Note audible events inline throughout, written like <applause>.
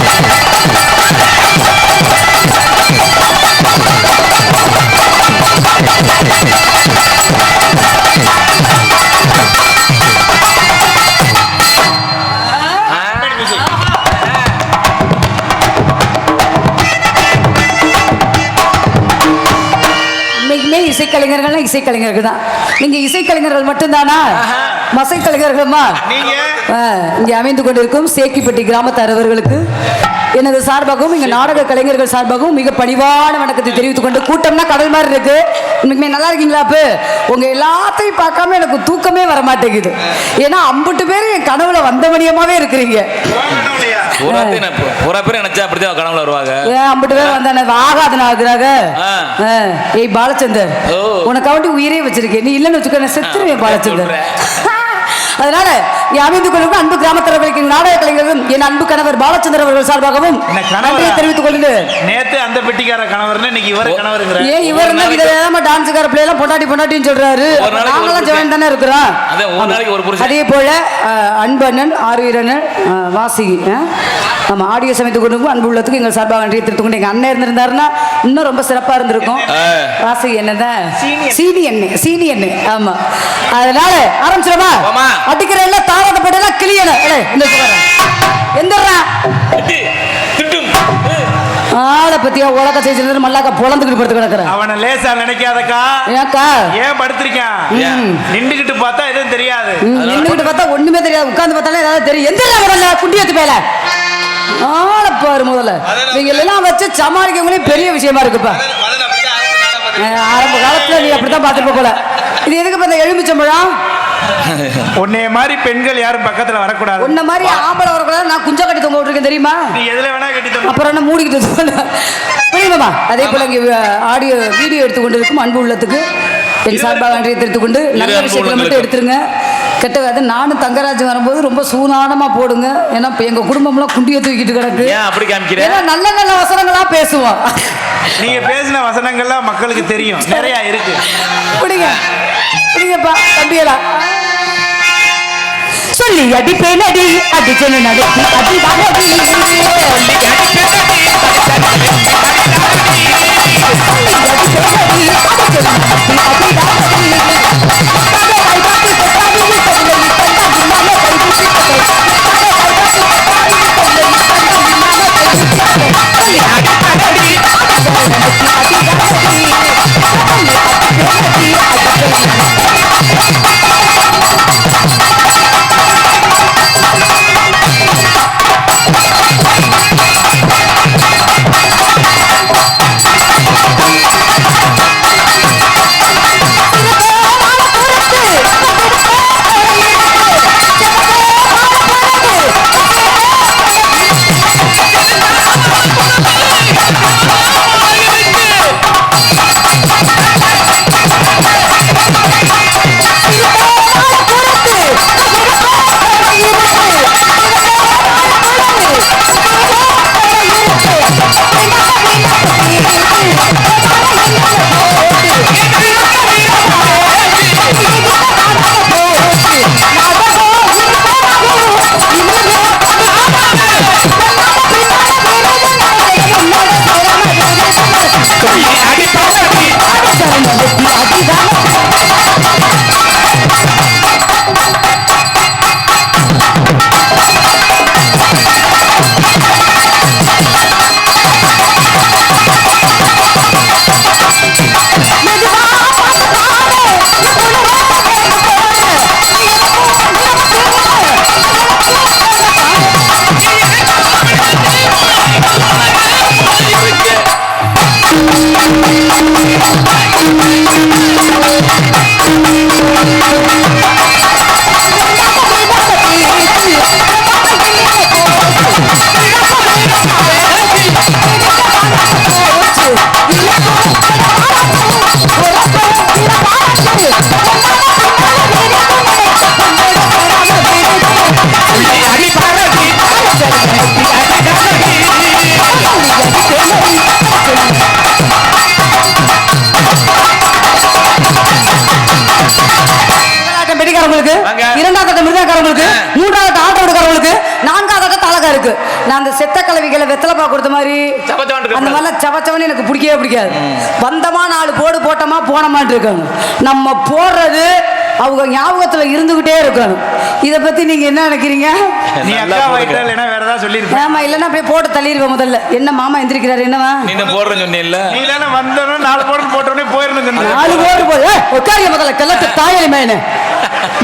Thank <laughs> you. இசைக்கலைஞர்கள்லாம் இசைக்கலைஞர்கள் தான். நீங்க இசைக்கலைஞர்கள் மட்டும்தானா? மசைக்கலைஞர்களுமா? இங்கே அமைந்து கொண்டிருக்கும் சேக்கிப்பட்டி கிராமத்தார் அவர்களுக்கு எனது சார்பாகவும் இங்க நாடக கலைஞர்கள் சார்பாகவும் மிக பணிவான வணக்கத்தை தெரிவித்துக் கொண்டு கூட்டம்னா கடல் மாதிரி இருக்கு. இன்னைக்குமே நல்லா இருக்கீங்களா அப்ப? உங்க எல்லாத்தையும் பார்க்காம எனக்கு தூக்கமே வர மாட்டேங்குது ஏன்னா அம்புட்டு பேர் என் கனவுல வந்தமணியமாவே இருக்கிறீங்க. பூரா பேர் நினைச்சா அப்படிதான் கனவுல வருவாங்க. அம்புட்டு பேர் வந்தானே ஆகாதன ஆகுறாங்க ஏய் பாலச்சந்தர் ஓ. உனக்காண்டி உயிரே வச்சிருக்கேன். நீ இல்லைன்னு வச்சுக்க நான் செத்துருவேன் பாலச்சந்தர். அதனால இங்கே அமைந்து கொள்ளும் அன்பு கிராமத்தலைவர்களுக்கு நாடக கலைஞர்களும் என் அன்பு கணவர் பாலச்சந்தர் அவர்கள் சார்பாகவும் என்ன கணவரா? நன்றியை தெரிவித்துக் கொள்கிறேன் நேத்து அந்த பெட்டிக்கார கணவர்னு இன்னைக்கு இவர கணவருங்கிற ஏன் இவர் விதவிதமா டான்ஸுக்கார பிள்ளை எல்லாம் பொட்டாட்டி பொட்டாட்டின்னு சொல்றாரு. ஒரு நாளைக்கு ஒரு நாங்களாம். ஜாயின் தானே இருக்கிறோம். அதான் ஒரு நாளைக்கு ஒரு புருஷன். அதே போல அன்பண்ணன் வாசிகி அஹ், ஆமா ஆடியோ சமைத்து கொண்டு அன்பு உள்ளத்துக்கு எங்கள் சார்பாக நன்றியை தெரிவித்துக் கொண்டு எங்க அண்ணன் இருந்திருந்தாருன்னா இன்னும் ரொம்ப சிறப்பா இருந்திருக்கும். ஆ. வாசிகி என்னதான்? சீனி எண்ணெய். சீனி எண்ணெய். ஆமா. அதனால ஆரம்பிச்சிடமா அடிக்கிற எல்லாம் தாராதப்பட்டெல்லாம் கிளியணும் ஏலே, இந்த எந்தர்றா திட்டு, திட்டும். ஆளை பத்தியா உலக செய்து மல்லாக்கா பொழந்துக்கிட்டு படுத்து கிடக்குறேன் அவனை லேசா நினைக்காதக்கா. ஏக்கா ஏன் படுத்திருக்கான்? நின்றுகிட்டு பார்த்தா எதுவும் தெரியாது. நின்றுகிட்டு பார்த்தா ஒண்ணுமே தெரியாது. உட்கார்ந்து பார்த்தாலே ஏதாவது தெரியும். எந்த முதல்ல குண்டி வச்சு பேல ஆளை பாரு முதல்ல. நீங்க எல்லாம் வச்சு சமாளிக்கவங்களே பெரிய விஷயமா இருக்குப்பா. ஆரம்ப காலத்துல நீ அப்படித்தான் பார்த்துருப்ப போல. இது எதுக்கு பார்த்தா எலுமிச்சம்பழம்? <laughs> உன்னைய மாதிரி பெண்கள் யாரும் பக்கத்துல வரக்கூடாது. உன்ன மாதிரி ஆம்பளை வரக்கூடாது நான் குஞ்சா கட்டி தொங்க விட்டுருக்கேன் தெரியுமா? நீ எதுல வேணா கட்டி தொங்க. அப்புறம் என்ன மூடிக்கிட்டு புரியுமாமா அதே போல இங்க ஆடியோ வீடியோ எடுத்துக்கொண்டிருக்கும் அன்பு உள்ளத்துக்கு. என் சார்பாக நன்றியை தெரிவித்துக் கொண்டு நல்ல விஷயங்களை மட்டும். எடுத்துருங்க. கெட்ட அது நானும் தங்கராஜ் வரும்போது ரொம்ப சூதானமா போடுங்க. ஏன்னா இப்ப எங்க குடும்பம்லாம் குண்டியை தூக்கிட்டு கிடக்கு. அப்படி காமிக்கிற? ஏன்னா நல்ல நல்ல வசனங்களா பேசுவோம். நீங்க பேசின வசனங்கள்லாம் மக்களுக்கு தெரியும். நிறைய இருக்கு. பிடிங்க. பிடிங்கப்பா தம்பியலாம் சொல்லி அடிப்பேன் அடி அடி சொல்லு நடத்தி அடி அடிப்பேன் அடி அடி சொல்லி நடத்தி அடி நான் அந்த செத்த கலவிகளை வெத்தலைப்பா கொடுத்த மாதிரி இருக்க அந்த மாதிரிலாம் சவச்சவன்னு எனக்கு பிடிக்கவே பிடிக்காது. வந்தமா நாலு போடு போட்டோமா போனமான்னு இருக்கணும் நம்ம போடுறது அவங்க ஞாபகத்துல இருந்துகிட்டே இருக்கணும். இதை பத்தி நீங்க என்ன நினைக்கிறீங்க? ஆமா இல்லைன்னா அப்படியே போட்டு தள்ளிடுவேன் முதல்ல. என்ன மாமா எந்திரிக்கிறாரு என்னவா? நீ போடுறேன்னு நீ வந்தோன்னு நாலு போட்டு போட்டோடனே போயிருந்தேன் நாலு போடு போய் உட்காரிய முதல்ல. கிளத்து தாயலி மேனு.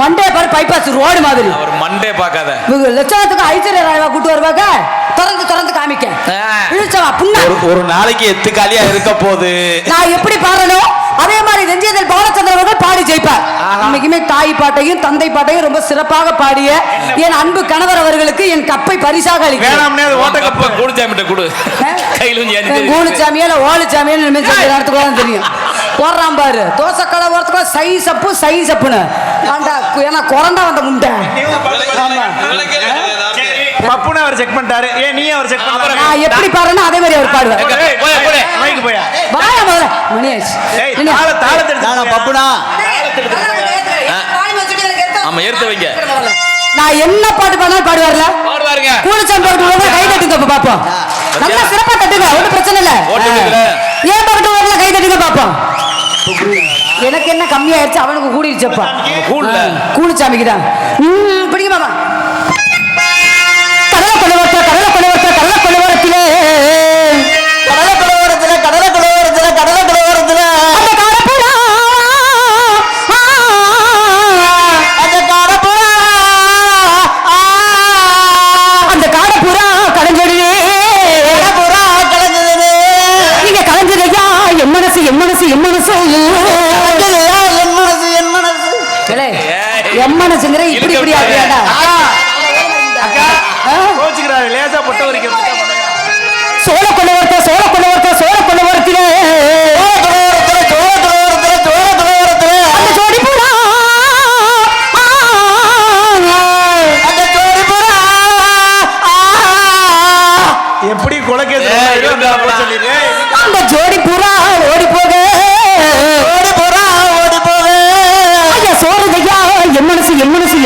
மண்டே பாரு பைபாஸ் ரோடு மாதிரி. அவர் மண்டே பார்க்காத. இவங்க லட்சணத்துக்கு ஐஸ்வர்யா ராயவா கூட்டு வருவாங்க? திறந்து திறந்து காமிக்க. இழுச்சவா புண்ணா? ஒரு ஒரு நாளைக்கு எத்து காலியா இருக்க போகுது. நான் எப்படி பாடுறனோ அதே மாதிரி வெஞ்சியதல் பாலச்சந்திரன் அவர்கள் பாடி ஜெயிப்பார். இன்னைக்குமே தாய் பாட்டையும் தந்தை பாட்டையும் ரொம்ப சிறப்பாக பாடிய என் அன்பு கணவர் அவர்களுக்கு என் கப்பை பரிசாக அளிக்கிறேன். வேணாம்னே அது ஓட்ட கப்பு. கூடுச்சாமிட்ட கூடு. கையில கொஞ்சம் ஏந்தி தெரியுது. கூலிச்சாமியா இல்ல ஓலிச்சாமியா நினைச்சு நேரத்துக்கு தான் தெரியும். போடுறான் பாரு. தோசை கடை ஓரத்துக்குள்ள சை சப்பு சை சப்புன்னு ஆண்டா ஏன்னா குறண்டா வந்த முண்டை. ஆமா. பப்புன்னு அவர் செக் பண்ணிட்டாரு. ஏன் நீ அவர் செக் பண்ணலாம் நான் எப்படி பாடுறேனோ அதே மாதிரி அவர் பாடுவார்? போய், போய். மைக்கு போயா. வாய முதல்ல மணி ஆயிடுச்சு. ஏய்? தாள தாளத்தை நானா பப்புனா? ஆமா எடுத்து வைங்க நான் என்ன பாட்டு பாடினாலும் பாடுவார்ல. பாடுவாருங்க. கூலிச்சாமி பாட்டு கை தட்டுங்க இப்ப பாப்போம். நல்லா சிறப்பா தட்டுங்க ஒன்றும் பிரச்சனை இல்ல? ஏன் பாட்டு வரல கை தட்டுங்க பாப்போம். எனக்கு என்ன கம்மியாயிருச்சு? அவனுக்கு கூடிடுச்சப்பா கூடல. கூலிச்சாமிக்கு தான். ம், பிடிங்க மாமா.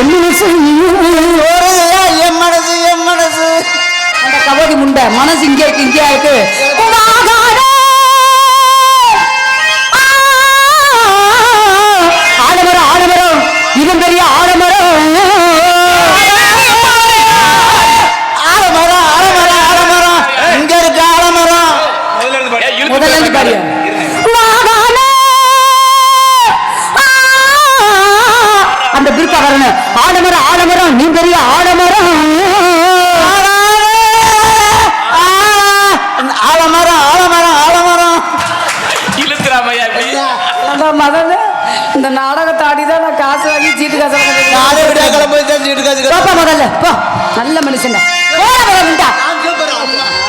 மனசு என் மனசு. என் மனசு என் மனசு. அந்த கபடி முண்டை மனசு இங்கே இருக்கு இங்கே இருக்கு. பிரிப்பா வரணும் ஆலமரம் ஆலமரம் நீ பெரிய ஆலமரம் ஆலமரம் ஆலமரம் ஆலமரம் மதன இந்த நாடகத்தை ஆடிதான் நான் காசு வாங்கி சீட்டு காசு வாங்க முதல்ல போ. நல்ல மனுஷன்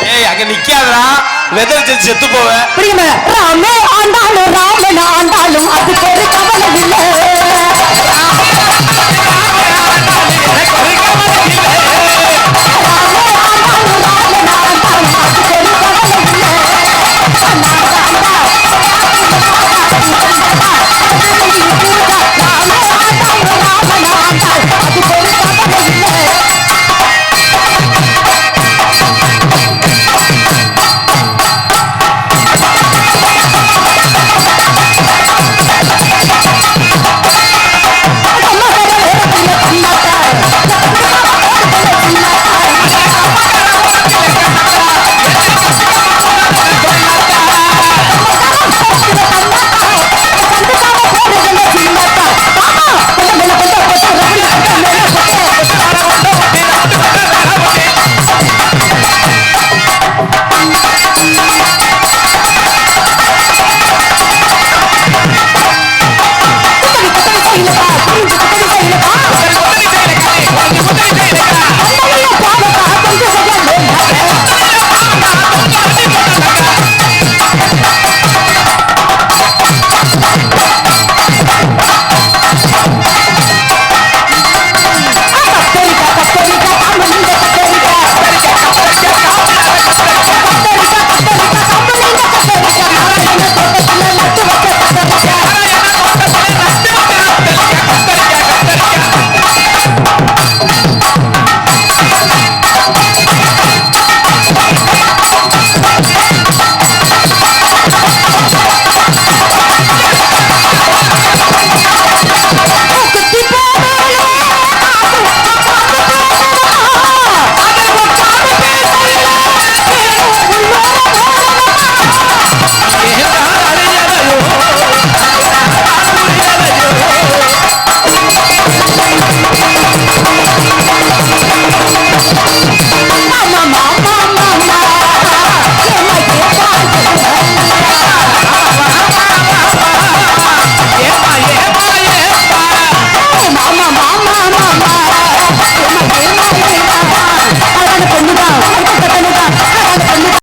ஏய் அங்க நிக்காதடா. வெதர் செத்து போவேன் பிரியமே ராமே ஆண்டாலும் ராமன் ஆண்டாலும் அது ஒரு கவலை இல்லை. Thank you.